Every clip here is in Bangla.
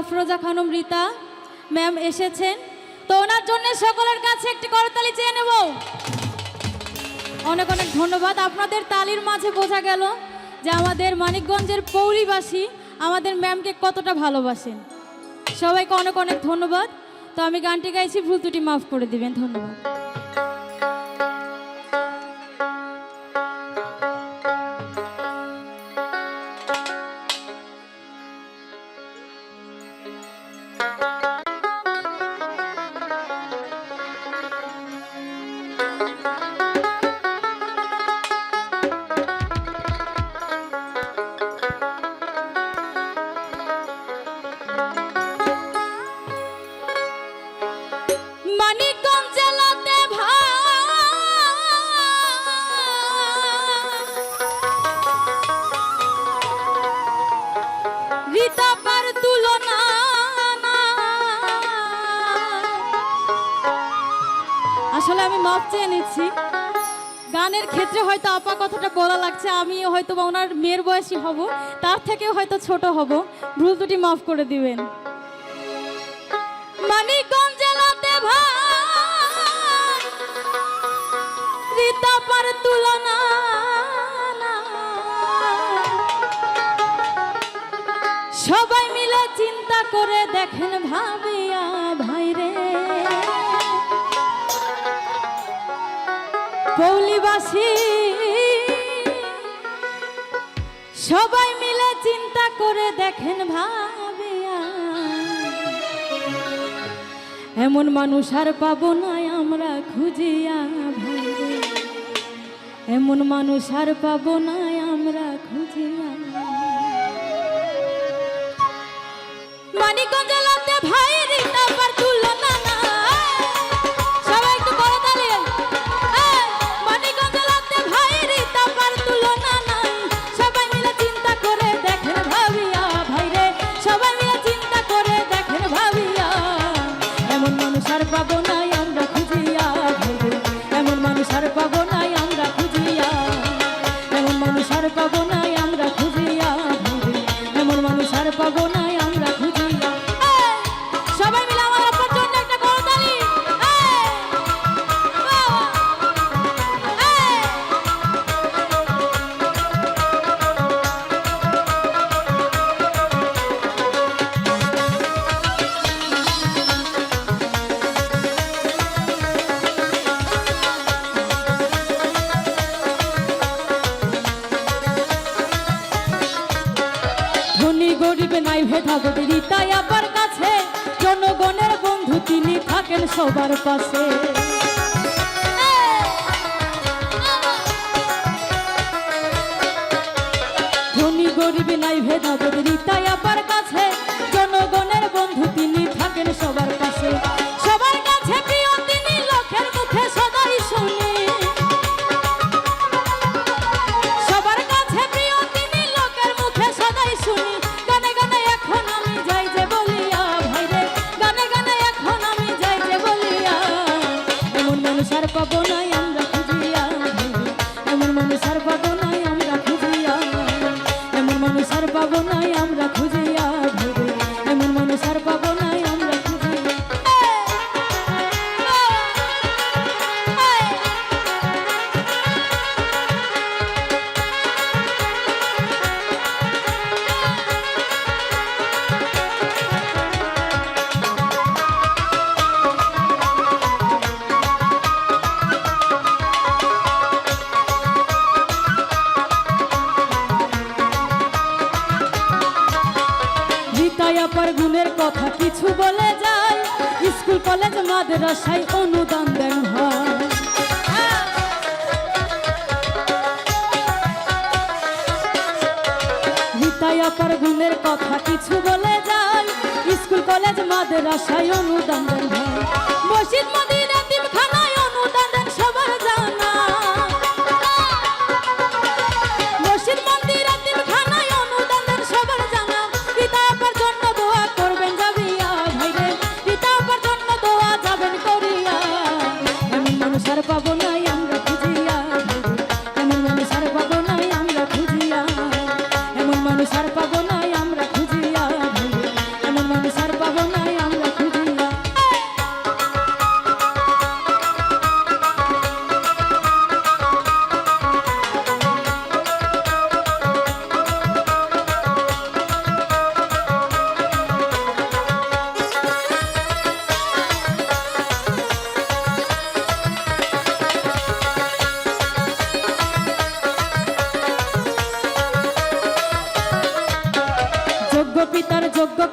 আফরোজা খানম রীতা। ম্যাম এসেছেন। তো ওনার জন্য সকলের কাছে একটি করতালি চেয়ে নেব। অনেক অনেক ধন্যবাদ। আপনাদের তালির মাঝে বোঝা গেল যে আমাদের মানিকগঞ্জের পৌরিবাসী আমাদের ম্যামকে কতটা ভালোবাসেন। সবাইকে অনেক অনেক ধন্যবাদ। তো আমি গানটি গাইছি, ভুল ত্রুটি মাফ করে দিবেন। ধন্যবাদ। আসলে আমি মাপ চেয়ে নিচ্ছি। গানের ক্ষেত্রে হয়তো আপা কথাটা বলা লাগছে আমি হয়তো বা ওনার মেয়ের বয়সী হব, তার থেকে হয়তো ছোট হব। ভুল দুটি মাফ করে দিবেন। মানিকগঞ্জ রিতাপার তুলনা সবাই মিলে চিন্তা করে দেখেন ভাবিয়া ভাইরে পৌলিবাসী, সবাই মিলে চিন্তা করে দেখেন ভাবিয়া, এমন মানুষ আর পাবো না আমরা খুঁজিয়া। এমন মানুষ আর পাবো না। ভেদাভেদ রীতাই আবার কাছে জনগণের বন্ধু তিনি থাকেন সবার পাশে। ধনী গরিব নাই ভেদাভেদ রীতাই আবার কথা কিছু বলে যায়। স্কুল, কলেজ, মাদ্রাসায় অনুদান দেন হয়। জিতায়া পর গুণের কথা কিছু বলে যায়। স্কুল, কলেজ, মাদ্রাসায় অনুদান দেন হয়। মসজিদ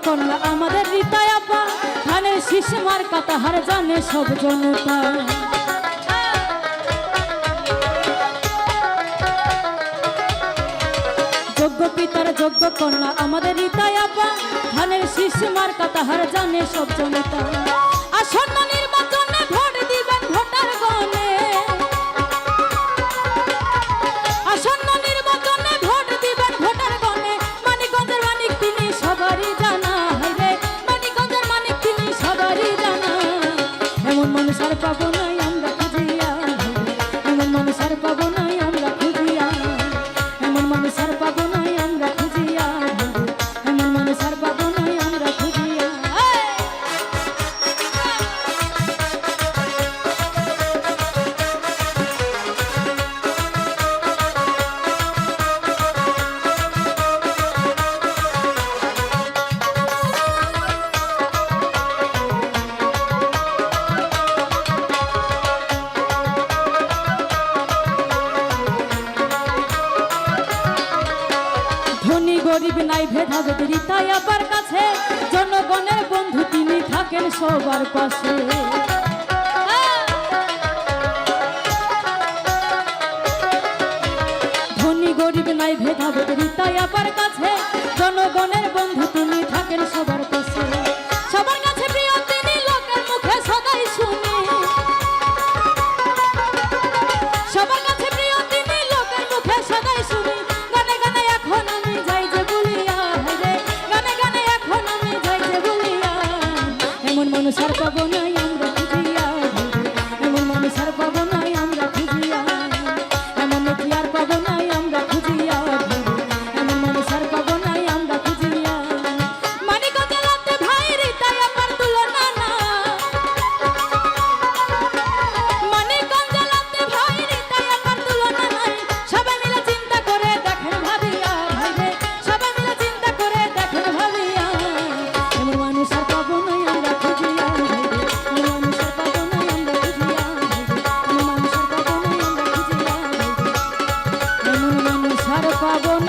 কন্যা আমাদের হৃদয় আপা ধানের শীষ মার কথা হার জানে সব জনতা। যোগ্য পিতার যোগ্য কন্যা আমাদের হৃদয় আপা ধানের শীষ মার কথা হার জানে সব জনতা। আসন্ন নাই ভেদাভেদ রীতাই আবার কাছে। জনগণের বন্ধু তিনি থাকেন সবার পাশে। ধনী গরিব নাই ভেদাভেদ রীতাই আবার কাছে। জনগণের বন্ধু তিনি থাকেন সবার পাবো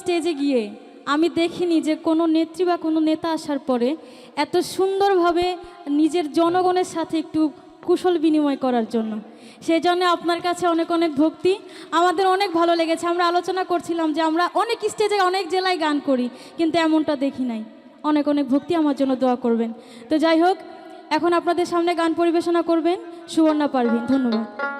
স্টেজে গিয়ে আমি দেখিনি যে কোনো নেত্রী বা কোনো নেতা আসার পরে এত সুন্দরভাবে নিজের জনগণের সাথে একটু কুশল বিনিময় করার জন্য। সেই জন্য আপনার কাছে অনেক অনেক ভক্তি। আমাদের অনেক ভালো লেগেছে। আমরা আলোচনা করছিলাম যে আমরা অনেক স্টেজে অনেক জেলায় গান করি, কিন্তু এমনটা দেখি নাই। অনেক অনেক ভক্তি আমার জন্য দোয়া করবেন। তো যাই হোক, এখন আপনাদের সামনে গান পরিবেশনা করবেন সুবর্ণা পারভিন। ধন্যবাদ।